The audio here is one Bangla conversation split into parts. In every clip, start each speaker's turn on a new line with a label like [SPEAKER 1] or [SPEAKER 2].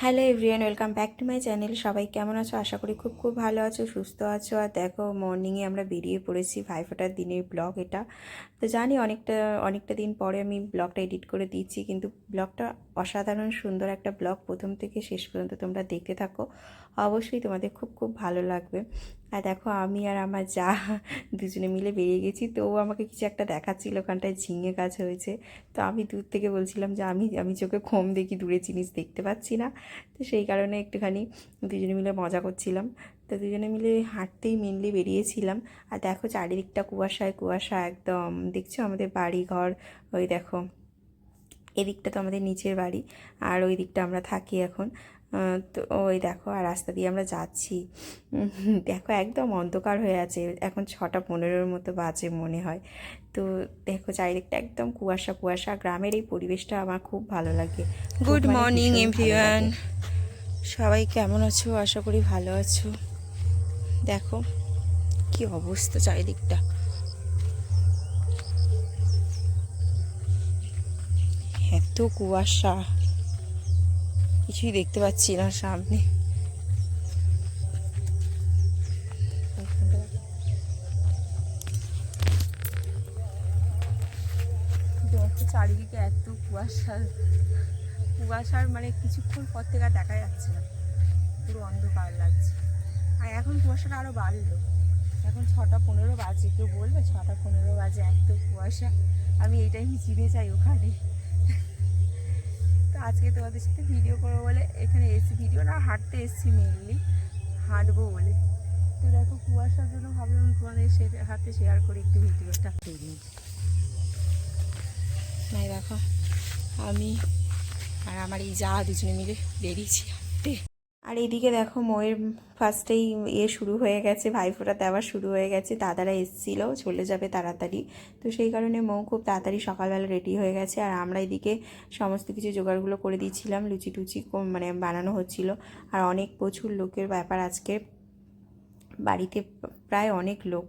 [SPEAKER 1] Hello everyone welcome back to my channel. সবাই কেমন আছো? আশা করি খুব খুব ভালো আছো, সুস্থ আছো। আর দেখো মর্নিংয়ে আমরা বেরিয়ে পড়েছি ভাই ফোটার দিনের ব্লগ এটা। তো জানি অনেকটা অনেকটা দিন পরে আমি ব্লগটা এডিট করে দিচ্ছি, কিন্তু ব্লগটা অসাধারণ সুন্দর একটা ব্লগ প্রথম থেকে শেষ পর্যন্ত তোমরা দেখতে থাকো। অবশ্যই তোমাদের খুব খুব ভালো লাগবে। আর দেখো আমি আর আমার যা দুজনে মিলে বেরিয়ে গেছি, তো ও আমাকে কিছু একটা দেখাচ্ছিল, ওখানটায় ঝিঙে গাছ হয়েছে। তো আমি দূর থেকে বলছিলাম যে আমি আমি চোখে কম দেখি, দূরে জিনিস দেখতে পাচ্ছি না। তো সেই কারণে একটুখানি দুজনে মিলে মজা করছিলাম। তো দুজনে মিলে হাঁটতেই মেনলি বেরিয়েছিলাম। আর দেখো চারিদিকটা কুয়াশায়, কুয়াশা একদম। দেখছ আমাদের বাড়ি ঘর ওই দেখো। এদিকটা তো আমাদের নিচের বাড়ি, আর ওই দিকটা আমরা থাকি এখন। তো ওই দেখো আর রাস্তা দিয়ে আমরা যাচ্ছি। দেখো একদম অন্ধকার হয়ে আছে। এখন ছটা পনেরোর মতো বাজে মনে হয়। তো দেখো চারিদিকটা একদম কুয়াশা কুয়াশা। গ্রামের এই পরিবেশটা আমার খুব ভালো লাগে।
[SPEAKER 2] গুড মর্নিং এভরিওয়ান সবাই কেমন আছো? আশা করি ভালো আছো। দেখো কি অবস্থা চারিদিকটা। এত কুয়াশা। কিছুই দেখতে পাচ্ছি না সামনে।
[SPEAKER 1] চারিদিকে এত কুয়াশা। কুয়াশার মানে কিছুক্ষণ পর থেকে আর দেখা যাচ্ছে না। পুরো অন্ধকার লাগছে। আর এখন কুয়াশাটা আরও বাড়লো। এখন ছটা পনেরো বাজে, কেউ বলবে ছটা পনেরো বাজে, এত কুয়াশা। আমি এই টাইমে জিভে যাই ওখানে। তো আজকে তোমাদের সাথে ভিডিও করব বলে এখানে এসি ভিডিও না হাঁটতে এসছি মেনলি হাঁটবো বলে। তো দেখো, কুয়াশার জন্য ভাবলাম তোমাদের হাতে শেয়ার করি একটু ভিডিওটা।
[SPEAKER 2] নাই, দেখো, আমি আর আমার এই যা দুজনে মিলে বেরিয়েছি
[SPEAKER 1] আর এইদিকে দেখো ময়ের ফার্স্টেই ইয়ে শুরু হয়ে গেছে, ভাইফোঁটা দেওয়া শুরু হয়ে গেছে, দাদারা এসেছিল, চলে যাবে তাড়াতাড়ি। তো সেই কারণে মৌ খুব তাড়াতাড়ি সকালবেলা রেডি হয়ে গেছে। আর আমরা এদিকে সমস্ত কিছু জোগাড়গুলো করে দিয়েছিলাম লুচি টুচি মানে বানানো হচ্ছিল। আর অনেক প্রচুর লোকের ব্যাপার আজকে। বাড়িতে প্রায় অনেক লোক।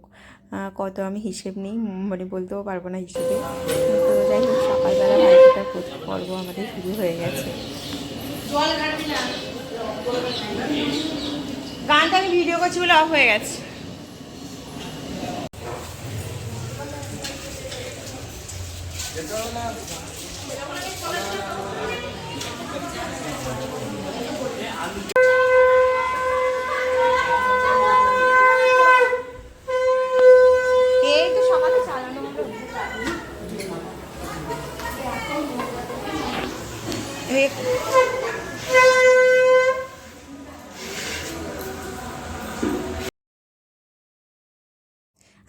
[SPEAKER 1] কত আমি হিসেব নেই মানে বলতেও পারব না হিসেবে। তো যাই হোক, সকালবেলা ভাইফোঁটার প্রথম পর্ব আমাদের শুরু হয়ে গেছে।
[SPEAKER 2] গানটা আমি ভিডিও করছি বলে অফ হয়ে গেছে।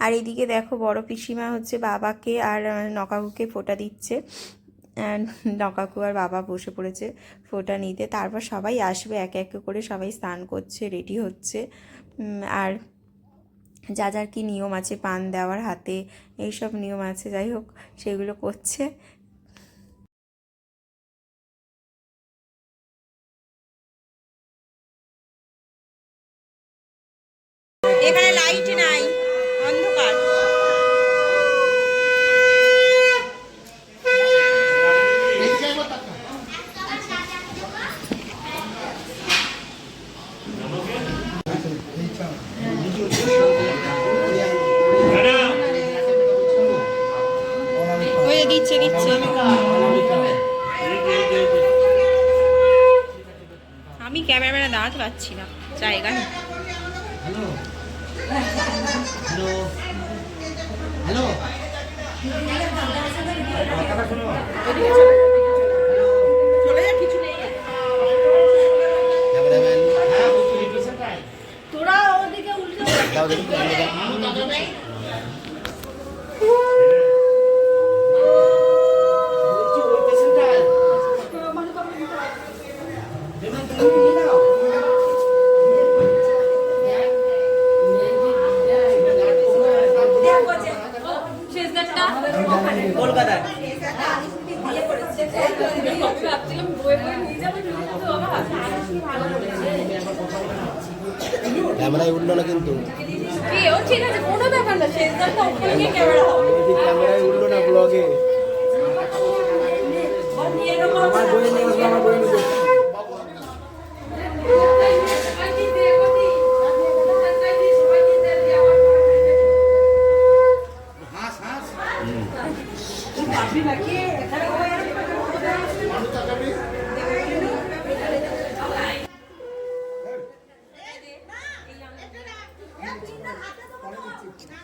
[SPEAKER 1] আর এদিকে দেখো বড় পিসিমা হচ্ছে বাবাকে আর নকাকুকে ফোটা দিচ্ছে। নকাকু আর বাবা বসে পড়েছে ফোটা নিতে। তারপর সবাই আসবে, এক এক করে সবাই স্নান করছে রেডি হচ্ছে। আর যা যার কি নিয়ম আছে, পান দেওয়ার হাতে, এইসব নিয়ম আছে, যাই হোক, সেগুলো করছে
[SPEAKER 2] এখানে লাইট নাই অন্ধকার ওই যে দিচ্ছে দিচ্ছে আমি ক্যামেরা পাচ্ছি না জায়গা নেই। তোরা ওদিকে কিছু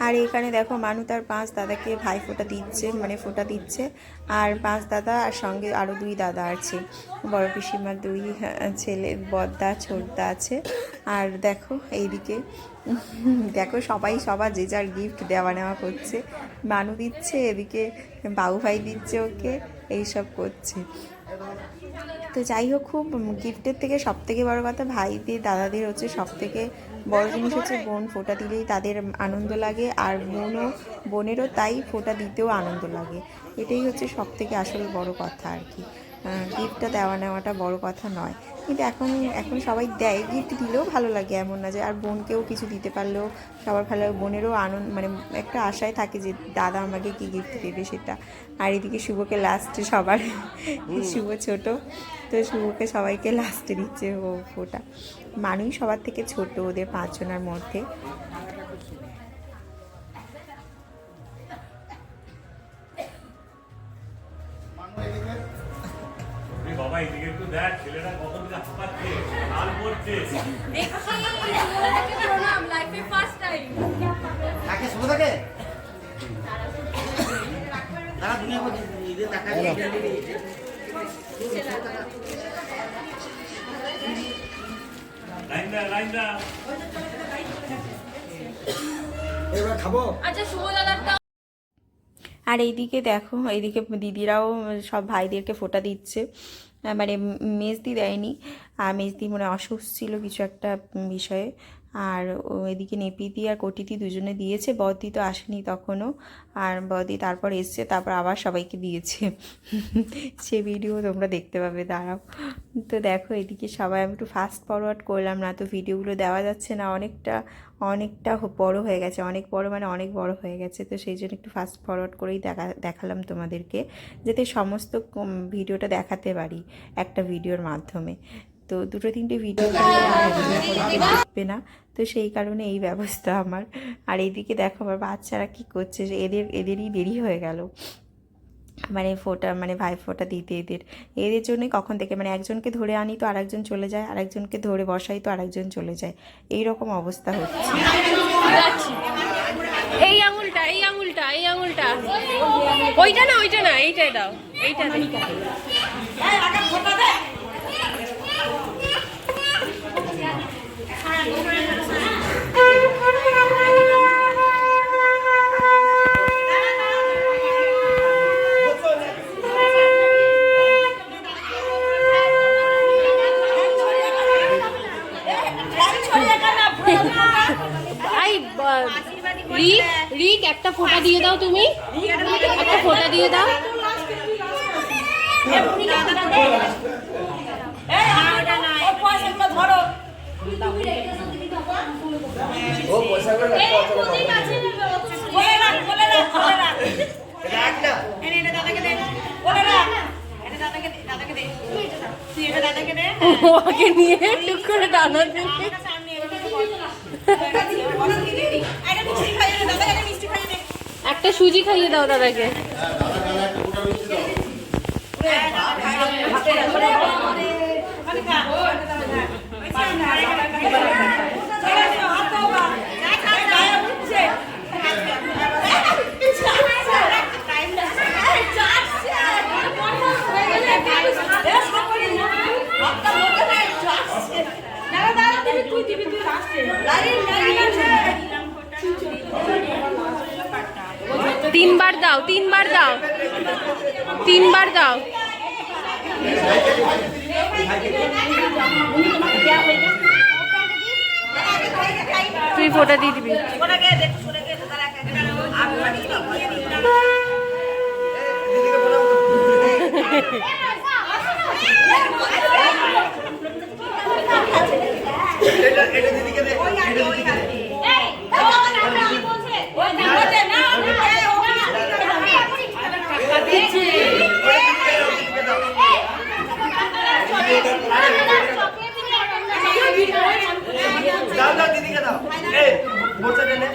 [SPEAKER 1] আর এখানে দেখো মানু তার পাঁচ দাদাকে ভাই ফোটা দিচ্ছে মানে ফোটা দিচ্ছে। আর পাঁচ দাদা আর সঙ্গে আরও দুই দাদা আছে। বড় পিসিমার দুই হ্যাঁ, ছেলে বদ্দা, ছোটদা আছে। আর দেখো এইদিকে দেখো সবাই সবার যে যার গিফট দেওয়া নেওয়া করছে। মানু দিচ্ছে, এদিকে বাবু ভাই দিচ্ছে ওকে, এইসব করছে। তো যাই হোক, খুব গিফটের থেকে সব থেকে বড় কথা ভাইদের, দাদাদের হচ্ছে সব থেকে বড় জিনিস হচ্ছে বোন, ফোঁটা দিলেই তাদের আনন্দ লাগে। আর বোনও, বোনেরও তাই ফোঁটা দিতেও আনন্দ লাগে। এটাই হচ্ছে সব থেকে আসলে বড় কথা আর কি। গিফটটা দেওয়া নেওয়াটা বড় কথা নয়। কিন্তু এখন এখন সবাই দেয় গিফট দিলেও ভালো লাগে এমন না যে আর বোনকেও কিছু দিতে পারলেও সবার ভালো লাগে। বোনেরও আনন্দ মানে একটা আশায় থাকে যে দাদা আমাকে কি গিফট দেবে সেটা। আর এদিকে শুভকে লাস্টে সবার শুভ ছোট তো শুভকে সবাইকে লাস্টে দিচ্ছে ও ফোটা মানুষ সবার থেকে ছোট ওদের পাঁচজনের মধ্যে।
[SPEAKER 3] বাবা এদিকে একটু দেখ ছেলেটা কত দিকে হাঁপাচ্ছে লাল পড়ছে
[SPEAKER 2] প্রণাম লাইফে ফার্স্ট টাইম
[SPEAKER 4] তাকে শুভ থাকে? তারা দুনিয়া মধ্যে ঈদের দেখা
[SPEAKER 3] লাইন দা লাইন দা
[SPEAKER 4] এবার খাব?
[SPEAKER 2] আচ্ছা শুভ
[SPEAKER 1] আর এইদিকে দেখো এইদিকে দিদিরাও সব ভাইদেরকে ফোটা দিচ্ছে। মানে মেজদি দেয়নি মেজদি মানে অসুস্থ ছিল কিছু একটা বিষয়ে। আর এদিকে নেপিদি আর কটিতি দুজনে দিয়েছে বদি তো আসেনি তখনও। আর বদি তারপর এসছে, তারপর আবার সবাইকে দিয়েছে। সে ভিডিও তোমরা দেখতে পাবে, দাঁড়াও। তো দেখো, এদিকে সবাই, আমি একটু ফাস্ট ফরওয়ার্ড করলাম না, তো ভিডিওগুলো দেওয়া যাচ্ছে না, অনেকটা অনেকটা বড় হয়ে গেছে। অনেক বড় মানে অনেক বড় হয়ে গেছে, তো সেই জন্য একটু ফাস্ট ফরওয়ার্ড করেই দেখা, দেখালাম তোমাদেরকে, যাতে সমস্ত ভিডিওটা দেখাতে পারি একটা ভিডিওর মাধ্যমে। তো দুটো তিনটে ভিডিও দেখবে না। তো সেই কারণে এই ব্যবস্থা আমার। আর এইদিকে দেখো আমার বাচ্চারা কি করছে যে এদের এদেরই দেরি হয়ে গেল। মানে ফোটা মানে ভাই ফোটা দিতে এদের। এদের জন্যই কখন থেকে মানে একজনকে ধরে আনি তো আরেকজন চলে যায় আরেকজনকে ধরে বসাই তো আরেকজন চলে যায়। এই রকম অবস্থা হচ্ছে।
[SPEAKER 2] এই আঙুলটা এই আঙুলটা এই আঙুলটা। ওইটা না ওইটা না এইটাই দাও এইটা দাও আই ব- রিক রিক একটা ফোঁটা দিয়ে দাও তুমি। একটা ফোঁটা দিয়ে দাও।
[SPEAKER 4] ও পয়সা করে রাখ না
[SPEAKER 2] ওকে নিয়ে টুক করে টানা। দিলে একটা সুজি খাইয়ে দাও দাদাকে তিনবার দাও। তিনবার দাও। তুই ফোটা দিয়ে দিবি।
[SPEAKER 4] এটা দিদিকে দে। এটা দিদিকে দে। দাও দাও দাও। এই মোচা
[SPEAKER 2] দেনে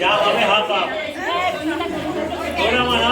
[SPEAKER 2] যা হবে হাত তোর আমার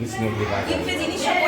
[SPEAKER 5] Isso não é verdade.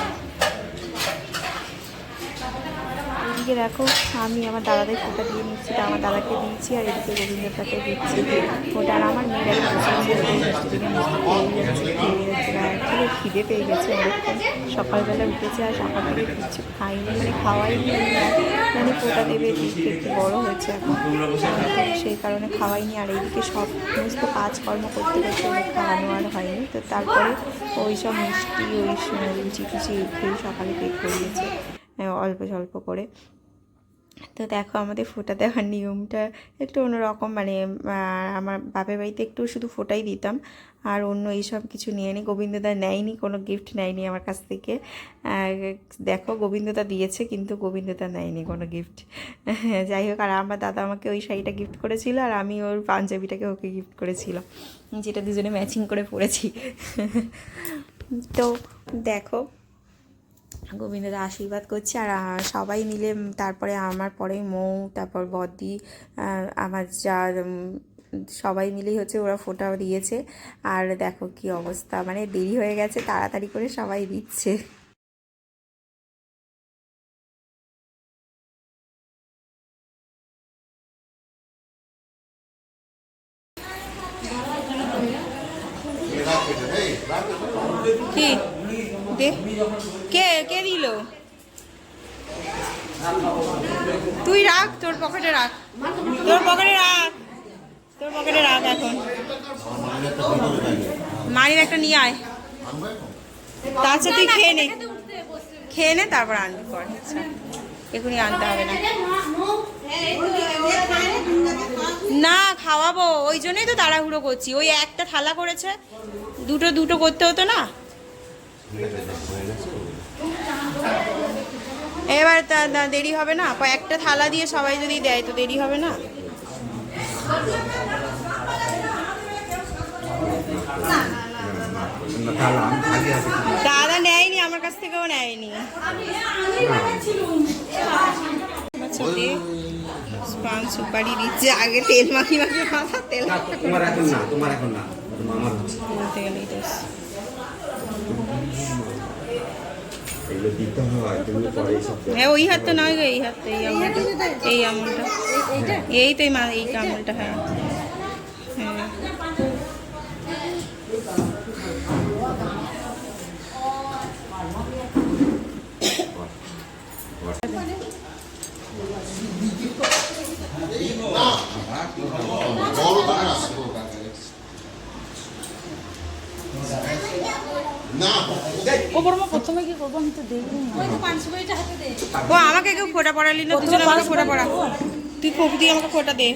[SPEAKER 1] এদিকে দেখো, আমি আমার দাদাদের ফোটা দিয়ে নিচ্ছি, তা আমার দাদাকে দিয়েছি, আর এদিকে গোবিন্দটাকে দিচ্ছি। ওটা আর আমার মেয়ের অ্যাকচুয়ালি খিদে পেয়ে গেছে অনেকক্ষণ। সকালবেলা উঠেছে আর সকাল থেকে কিছু খাইনি মানে খাওয়াইনি আর মানে ফোটা দেবে একটু বড়ো হয়েছে এখন। সেই কারণে খাওয়াইনি, আর এইদিকে সব সমস্ত কাজকর্ম করতে করতে খাওয়ানো আর হয়নি। তো তারপরে ওই সব মিষ্টি, ওই লুচি টুচি খেয়ে সকালে পেট করিয়েছে অল্প স্বল্প করে। তো দেখো আমাদের ফোটা দেওয়ার নিয়মটা একটু অন্যরকম। মানে আমার বাপের বাড়িতে একটু শুধু ফোটাই দিতাম। আর অন্য এইসব কিছু নিয়ে নি। গোবিন্দদা নেয়নি, কোনো গিফট নেয়নি আমার কাছ থেকে। দেখো গোবিন্দদা দিয়েছে, কিন্তু গোবিন্দদা নেয়নি কোনো গিফট যাই হোক, আর আমার দাদা আমাকে ওই শাড়িটা গিফট করেছিল, আর আমি ওর পাঞ্জাবিটাকে ওকে গিফট করেছিলাম যেটা দুজনে ম্যাচিং করে পরেছি। তো দেখো গোবিন্দদা আশীর্বাদ করছে। আর সবাই মিলে তারপরে আমার পরে মৌ, তারপর বদি আমার যা সবাই মিলেই হচ্ছে ওরা ফোটাও দিয়েছে। আর দেখো কি অবস্থা মানে দেরি হয়ে গেছে, তাড়াতাড়ি করে সবাই দিচ্ছে কি দে কে কে দিল তুই রাখ তোর পকেটে রাখ তোর পকেটে রাখ তোর পকেটে রাখ এখন মায়ের একটা নিয়ে আয় তাছাড়া তুই খেয়ে নে। খেয়ে নে তারপর আনবি পর। আচ্ছা এখনই আনতে হবে না। না খাওয়াবো। ওই জন্যই তো তাড়াহুড়ো করছি। ওই একটা থালা করেছে। দুটো দুটো করতে হতো না। এবার তা দেরি হবে না? একটা থালা দিয়ে সবাই যদি দেয় তো দেরি হবে না দাদা নেয়নি আমার কাছ থেকেও নেয়নি। আচ্ছা, দে। সুপারি দিচ্ছে। আগে তেল মাখি মাখি মাথা তেল
[SPEAKER 4] তোমার এখন না তোমার এখন না আমার
[SPEAKER 1] বলতে গেলেই দোষ
[SPEAKER 4] এগুলো দিতে হয় তুমি পরে
[SPEAKER 1] হ্যাঁ ওই হাতটা নয় গো এই হাতটা এই আমলটা। এই আমলটা। এই তো এই মা এই আমলটা হ্যাঁ। ও আমাকে কেউ ফোটা পড়ালি না? দুজন আমাকে ফোটা পড়া। তুই খোপ দিয়ে আমাকে ফোটা দে।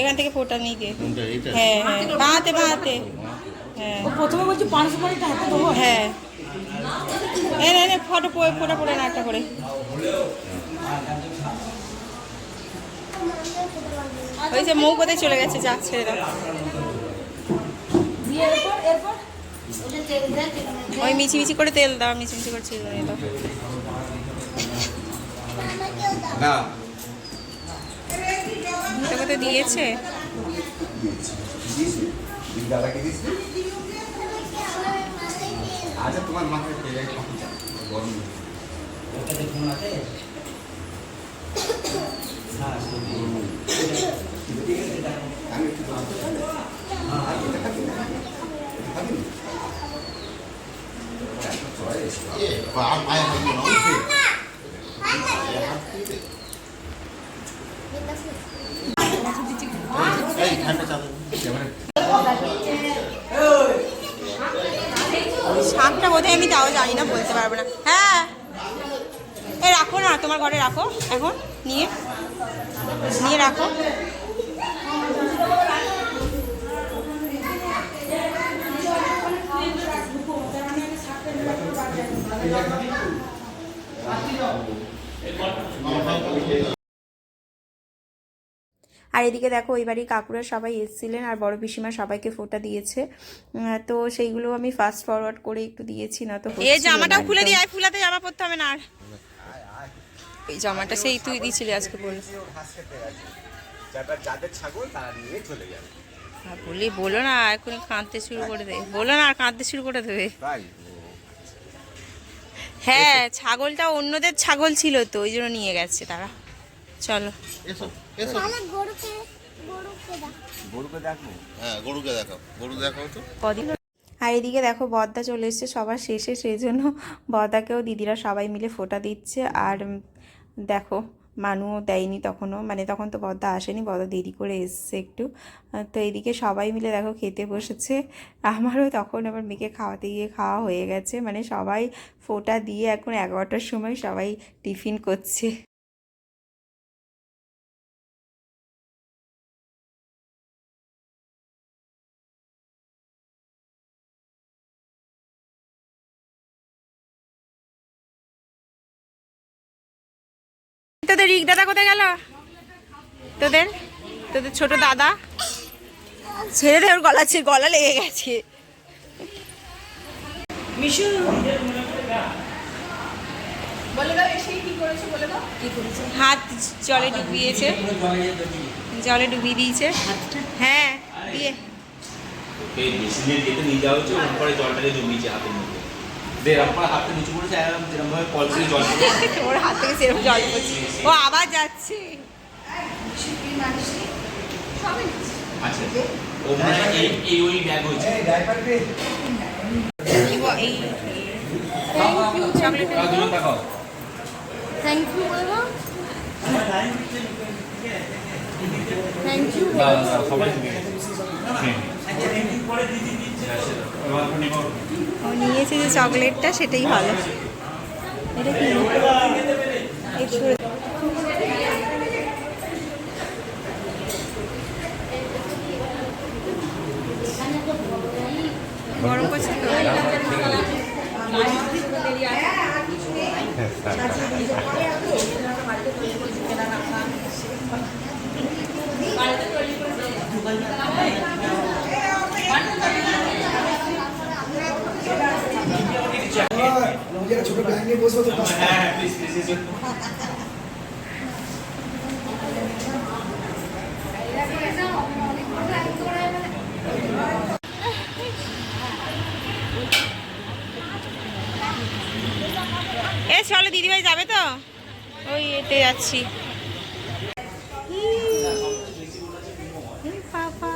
[SPEAKER 2] এখান থেকে ফোটা নিয়ে গে হ্যাঁ হ্যাঁ। বাঁহাতে বাঁহাতে হ্যাঁ।
[SPEAKER 6] প্রথমে বলছি হাতে দেবো
[SPEAKER 2] হ্যাঁ। এই নে নে ফটো পড়ে ফোটা পড়ে না একটা করে। ওই যে মৌ কোথায় চলে গেছে? যা ছেড়ে দাও।
[SPEAKER 6] এরপর এরপর?
[SPEAKER 2] ওই মিছি মিছি করে তেল দাও মিচি মিচি করে ছিঁড়ে দাও।
[SPEAKER 4] না।
[SPEAKER 2] তোকে তো দিয়েছে?
[SPEAKER 4] দাদাকে আচ্ছা তোমার মাথায় গরম। আমি
[SPEAKER 2] 我，我。
[SPEAKER 1] আর এদিকে দেখো ওই বাড়ির কাকুরা সবাই এসেছিলেন আর বড় পিসিমা সবাইকে ফোটা দিয়েছে। তো সেইগুলো আমি ফাস্ট ফরওয়ার্ড করে একটু দিয়েছি না তো এই
[SPEAKER 2] জামাটাও খুলে। দিয়ে আয় ফুলাতে জামা পরতে হবে না আর। এই জামাটা সেই তুই দিয়েছিলি আজকে বলে।
[SPEAKER 4] যাদের ছাগল তারা নিয়ে চলে যাবে।
[SPEAKER 2] আর বলি বলো না এখনই কাঁদতে শুরু করে দেবে বলো না আর কাঁদতে শুরু করে দেবে। হ্যাঁ ছাগলটা অন্যদের ছাগল ছিল তো ওই জন্য নিয়ে গেছে তারা। চলো।
[SPEAKER 7] হ্যাঁ
[SPEAKER 1] আর এদিকে দেখো বদ্দা চলে এসছে সবার শেষে সেই জন্য বদ্দাকেও দিদিরা সবাই মিলে ফোটা দিচ্ছে। আর দেখো মানুও দেয়নি তখনও। মানে তখন তো বদ্দা আসেনি, বদ্দা দেরি করে এসছে একটু। তো এদিকে সবাই মিলে দেখো খেতে বসেছে। আমারও তখন আবার মেয়েকে খাওয়াতে গিয়ে খাওয়া হয়ে গেছে। মানে সবাই ফোটা দিয়ে এখন এগারোটার সময় সবাই টিফিন করছে।
[SPEAKER 2] তোদের রিক দাদা কোথায় গেল? তোদের? তোদের ছোট দাদা? ছেড়ে দে ওর গলা ছে- গলা লেগে গেছে।
[SPEAKER 6] মিশু
[SPEAKER 2] হাত জলে ডুবিয়েছে। জলে ডুবিয়ে দিয়েছে। হ্যাঁ দিয়ে।
[SPEAKER 8] করে নিচু করেছে এরকম যেরকম ভাবে কল থেকে জল
[SPEAKER 2] ওর হাত থেকে সেরকম জল পড়ছে ও আবার যাচ্ছে।
[SPEAKER 8] আচ্ছা ও মনে হয় এই এই ওই ব্যাগ হয়েছে
[SPEAKER 2] এই ব- এই চকলেট
[SPEAKER 8] তারা দুজন তাকাও
[SPEAKER 3] থ্যাংক ইউ বলে দাও থ্যাংক ইউ
[SPEAKER 8] দাও, দাও, সবাই করে।
[SPEAKER 2] ও নিয়েছে যে চকলেটটা সেটাই ভালো। এটা কি? গরম করছে তো?
[SPEAKER 8] হ্যাঁ প্লিজ প্লিজ
[SPEAKER 2] এ চলো দিদিভাই যাবে তো? ওই এতে যাচ্ছি বাবা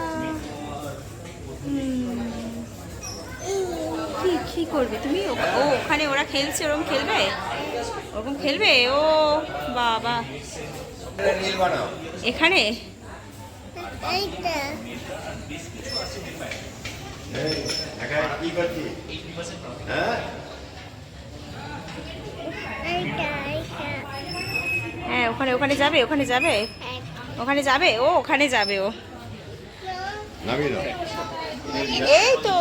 [SPEAKER 2] কি কি করবে? তুমি ও ওখানে ওরা খেলছে ওরকম খেলবে? ওরকম খেলবে? ও বাবা। এখানে?
[SPEAKER 4] হ্যাঁ
[SPEAKER 2] হ্যাঁ ওখানে ওখানে যাবে ওখানে যাবে? ওখানে যাবে? ও ওখানে যাবে ও। এই তো